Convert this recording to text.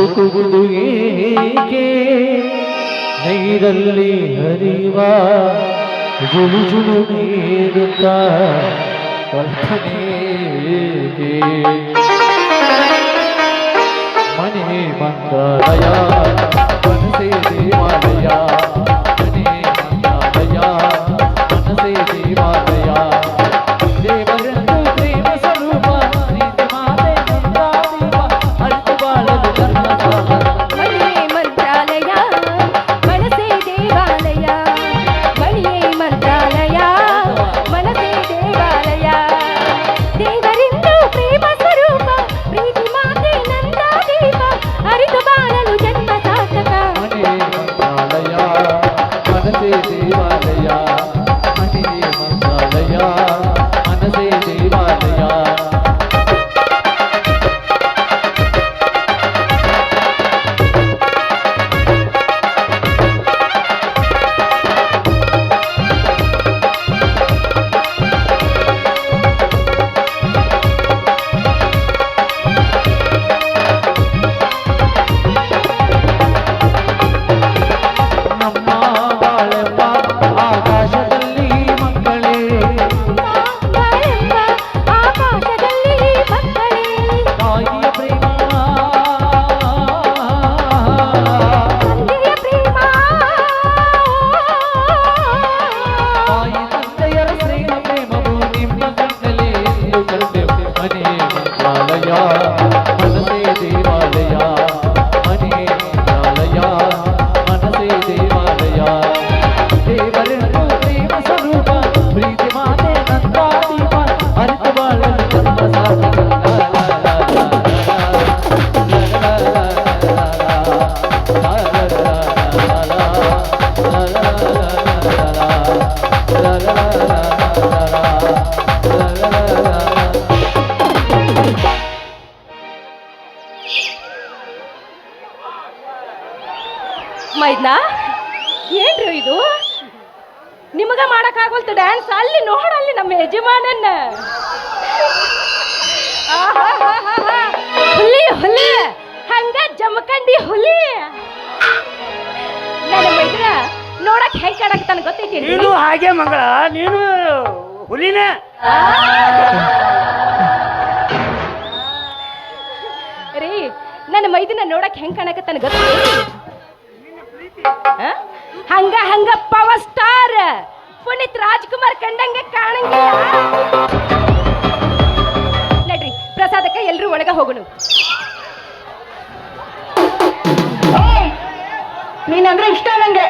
ಹುಡುಕುವುದು ಏಕೆ ನೀರಲ್ಲಿ ಹರಿವ ಜುಳು ಜುಳು ನೀರುತ್ತ ಕಲ್ಪನೆ ಏಕೆ? ಮನೆ ಮಂತ್ರಾಲಯ माया ಮೈದ್ನ ಏನ್ರಿ ಇದು? ನಿಮಗ ಮಾಡಕ್ಕಾಗೋಲ್ತು ಡ್ಯಾನ್ಸ್ ಅಲ್ಲಿ ನೋಡಲ್ಲಿ ನಮ್ಮ ಯಜಮಾನನ್ನ. ಹುಲಿ ಹುಲಿ. ಹಂಗ ಜಮಕಂಡಿ ಹುಲಿ. ನನ್ನ ಮೈದ್ರ ನೋಡಕ್ ಹೆಂಗ್ ಕಾಣಕತ್ತಾನ ಗೊತ್ತೈತಿ ನೀನು ಹಾಗೆ ಮಗಳ ನೀನು ಹುಲಿನ. ರೀ ನನ್ನ ಮೈದನ ನೋಡಕ್ ಹೆಂಗ್ ಕಾಣಕತ್ತಾನ ಗೊತ್ತೈತಿ? ಹಂಗ ಹಂಗ ಪವರ್ ಸ್ಟಾರ್ ಪುನೀತ್ ರಾಜ್ಕುಮಾರ್ ಕಂಡಂಗೆ ಕಾಣಂಗಿಲ್ಲ ನಡ್ರಿ ಪ್ರಸಾದಕ್ಕೆ ಎಲ್ರೂ ಒಳಗ ಹೋಗೋಣ ನೀನಂದ್ರೆ ಇಷ್ಟ ನಂಗೆ